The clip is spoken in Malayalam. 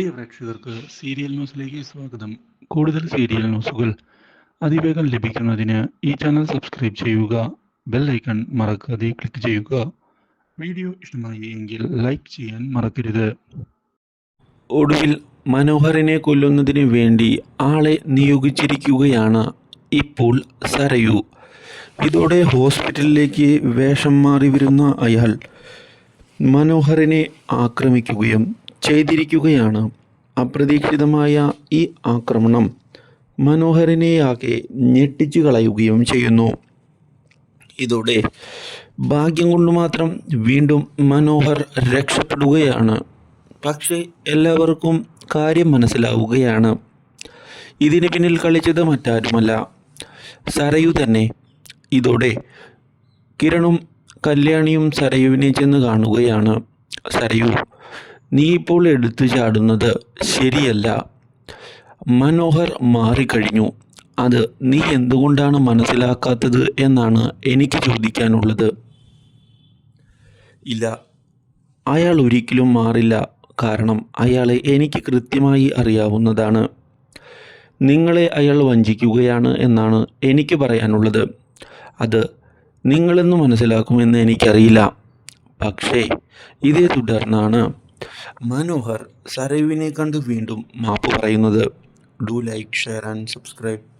പ്രിയ പ്രേക്ഷകർക്ക് സീരിയൽ ന്യൂസിലേക്ക് സ്വാഗതം. കൂടുതൽ സീരിയൽ ന്യൂസുകൾ അതിവേഗം ലഭിക്കുന്നതിന് ഈ ചാനൽ സബ്സ്ക്രൈബ് ചെയ്യുക ബെൽ ഐക്കൺ മറക്കാതെ ക്ലിക്ക് ചെയ്യുക. വീഡിയോ ഇഷ്ടമായി എങ്കിൽ ലൈക്ക് ചെയ്യാൻ മറക്കരുത്. ഒടുവിൽ മനോഹറിനെ കൊല്ലുന്നതിന് വേണ്ടി ആളെ നിയോഗിച്ചിരിക്കുകയാണ് ഇപ്പോൾ സരയു. ഇതോടെ ഹോസ്പിറ്റലിലേക്ക് വേഷം മാറി വരുന്ന അയാൾ മനോഹറിനെ ആക്രമിക്കുകയും ചെയ്തിരിക്കുകയാണ്. അപ്രതീക്ഷിതമായ ഈ ആക്രമണം മനോഹരനെയാകെ ഞെട്ടിച്ചു കളയുകയും ചെയ്യുന്നു. ഇതോടെ ഭാഗ്യം കൊണ്ട് മാത്രം വീണ്ടും മനോഹർ രക്ഷപ്പെടുകയാണ്. പക്ഷേ എല്ലാവർക്കും കാര്യം മനസ്സിലാവുകയാണ്. ഇതിന് പിന്നിൽ കളിച്ചത് മറ്റാരുമല്ല. സരയു തന്നെ. ഇതോടെ കിരണും കല്യാണിയും സരയുവിനെ ചെന്ന് കാണുകയാണ്. സരയു നീ ഇപ്പോൾ എടുത്തു ചാടുന്നത് ശരിയല്ല. മനോഹർ മാറിക്കഴിഞ്ഞു. അത് നീ എന്തുകൊണ്ടാണ് മനസ്സിലാക്കാത്തത് എന്നാണ് എനിക്ക് ചോദിക്കാനുള്ളത്. ഇല്ല. അയാൾ ഒരിക്കലും മാറില്ല. കാരണം അയാളെ എനിക്ക് കൃത്യമായി അറിയാവുന്നതാണ്. നിങ്ങളെ അയാൾ വഞ്ചിക്കുകയാണ് എന്നാണ് എനിക്ക് പറയാനുള്ളത്. അത് നിങ്ങളെന്ന് മനസ്സിലാക്കുമെന്ന് എനിക്കറിയില്ല. പക്ഷേ ഇതേ തുടർന്നാണ് മനോഹർ സരയുവിനെ കണ്ട് വീണ്ടും മാപ്പ് പറയുന്നത്. Do like share and subscribe